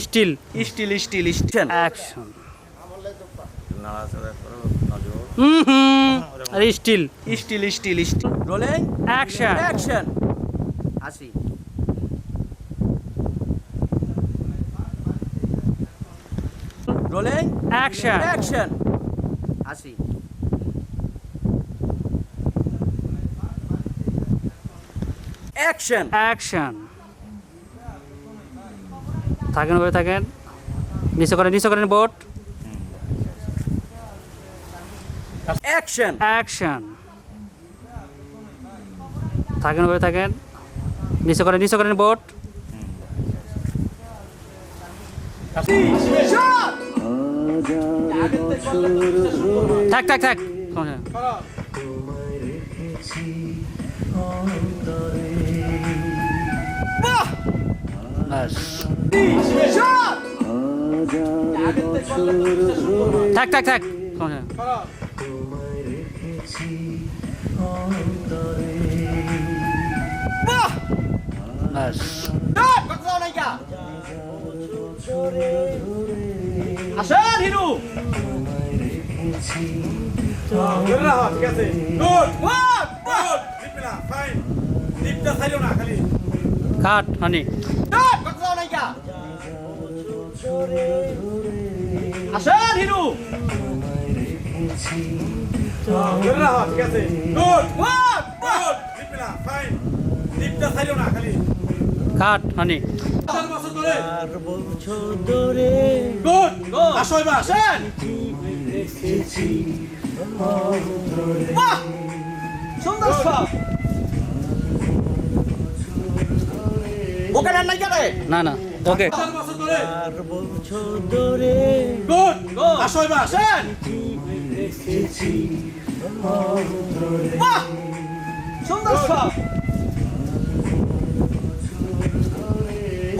Still still still still action still still still still rolling action action আসি rolling action action আসি action action থাকেন ভাবে থাকেন। নিচে করেন নিচে করেন বোট অ্যাকশন অ্যাকশন থাকেন ভাবে থাকেন। নিচে করেন নিচে করেন বোট থাক থাক থাক। থাক থাক থাক। বাস আসেন হিরু। কাট হানি। আসেন হিরু কাট হানি। আসো এবার আসেন। বাহ! সুন্দর শট ওকে নেন নাই কেন না না ওকে। গুড আসো এবার আসেন। বাহ! সুন্দর শট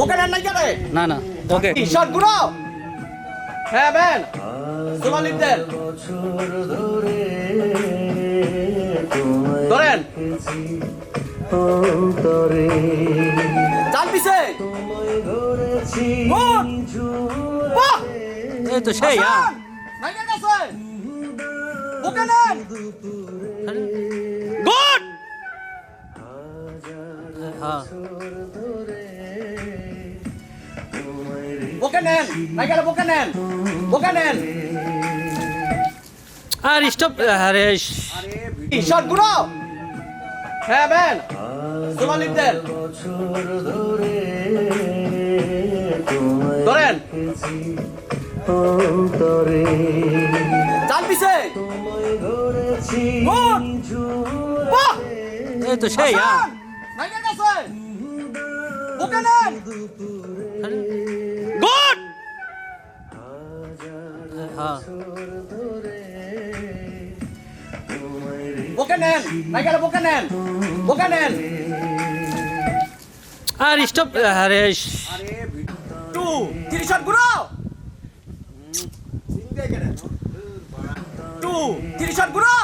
ওকে নেন নাই কেন? না না ওকে। শটগুলো হ্যাঁ তোমার ধরেন। চাল এই তো সেই হ্যাঁ। গুড! হ্যাঁ। নেন! নেন! নেন! আর স্টপ আরে শটগুলো হ্যাঁ ম্যান তোমার লিখতেন ধরেন। চাল পিছে। এই তো সেই হ্যাঁ। গুড। হ্যাঁ। ওকে নেন নাইকা ওকে নেন ওকে নেন। আর স্টপ আরে টু তিরিশ শটগুলো টু তিরিশ শটগুলো